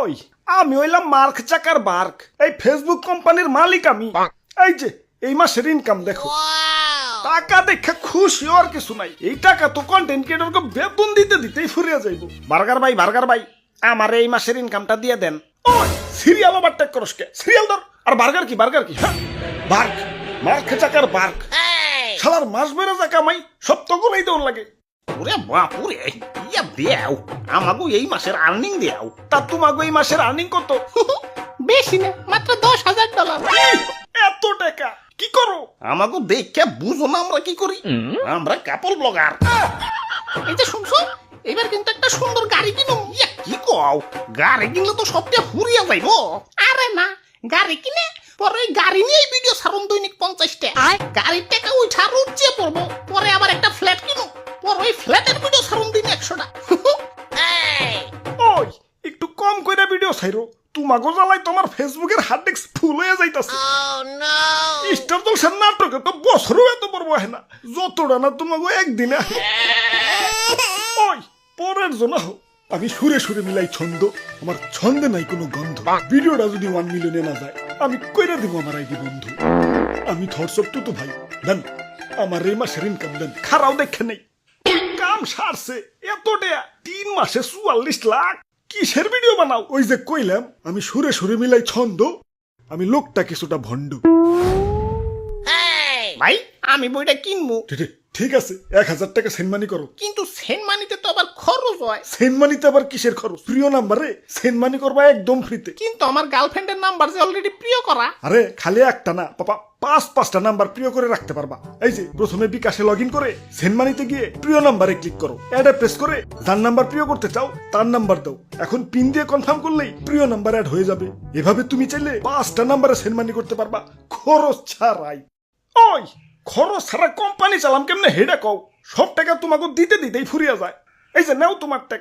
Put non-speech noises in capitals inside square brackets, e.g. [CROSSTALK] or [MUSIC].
ওই আমি হইলাম মার্ক চাকার বার্ক এই ফেসবুক কোম্পানির মালিক আমি। এই যে এই মাসের ইনকাম দেখো। টাকা দেখে খুশি আর কিছু নাই। এই টাকা তো কন্টেন্ট ক্রিয়েটরকে বেতন দিতে দিতেই ফুরিয়ে যাইব। বার্গার ভাই বার্গার ভাই আমার এই মাসের ইনকামটা দিয়ে দেন। ওই সিরিয়াল ওভার টেক করস কে? সিরিয়াল ধর। আর বার্গার কি বার্গার কি? হ্যাঁ। বার্ক মার্ক চাকার বার্ক শালার মাস বেড়ে যা কামাই সব তো করেই দেওয়ার লাগে। ওরে বাপুরে ইয়া দেও? আমাগো এই মাসের আর্নিং দেও। তা তোমাগো এই মাসের আর্নিং কত? [LAUGHS] বেশি না মাত্র দশ হাজার ডলার এত টাকা কি করো? আমাগো দেখে বুঝো না আমরা কি করি। আমরা কাপল ব্লগার এই যে শুনছো এবার কিন্তু একটা সুন্দর গাড়ি কিনো। ইয়া কি কও? গাড়ি কিনলে তো সবটা ফুরিয়ে যাইবো। আরে না গাড়ি কিনে পরে গাড়ি নিয়ে ভিডিও ওই ফ্ল্যাটের ভিডিও ছাড়ুন দিন একশোটা। ওই একটু কম কইরা ভিডিও ছাইরো। তোমাগো জ্বালাই তোমার ফেসবুকের হার্ড ডিস্ক ফুল হয়ে যাইতাছে। স্টার জলসার নাটকে তো বছরও এত বড় হয় না। যতটা না তোমাগো একদিনে ওই পরের জন্য হোক। আমি সুরে সুরে মিলাই ছন্দ। আমার ছন্দে নাই কোনো গন্ধ। ভিডিওটা যদি ওয়ান মিলিয়নে না যায় আমি কইরা দিব আমার আইডি বন্ধু। আমি থরসব তো ভাই। দেন আমার এই মাসের ইনকাম দেন। খারাও দেখে নেই। সারছে। এত দেয়া তিন মাসে চুয়াল্লিশ লাখ। কিসের ভিডিও বানাও? ওই যে কইলাম আমি সুরে সুরে মিলাই ছন্দ আমি লোকটা কিছুটা ভণ্ড। ভাই? আমি বইটা কিনবো। ঠিক- আছে এক হাজার টাকা সেনমানি করো। কিন্তু সেন মানিতে তো আবার খরচ হয়। সেনমানিতে আবার কিসের খরচ? প্রিয় নাম্বারে সেনমানি করবা একদম ফ্রিতে। কিন্তু আমার গার্লফ্রেন্ডের নাম্বার যে অলরেডি প্রিয় করা। আরে খালি একটা না পাপা পাঁচ, পাঁচটা নাম্বার প্রিয় করে রাখতে পারবা। এই যে, প্রথমে বিকাশে লগ করে সেনমানিতে গিয়ে প্রিয় নাম্বারে ক্লিক করো। অ্যাডে প্রেস করে যার নাম্বার প্রিয় করতে চাও, তার নাম্বার দাও। এখন পিন দিয়ে কনফার্ম করলেই প্রিয় নাম্বার অ্যাড হয়ে যাবে। এভাবে তুমি চাইলে পাঁচটা নাম্বারে সেনমানি করতে পারবা। খরচ ছাড়াই। ওই, খরচ ছাড়া কোম্পানি চালাম কেমনে? হেডে কও। সব টাকা তোমাকে দিতে, দিতেই ফুরিয়ে যায়। এই যে, নাও তোমার টাকা।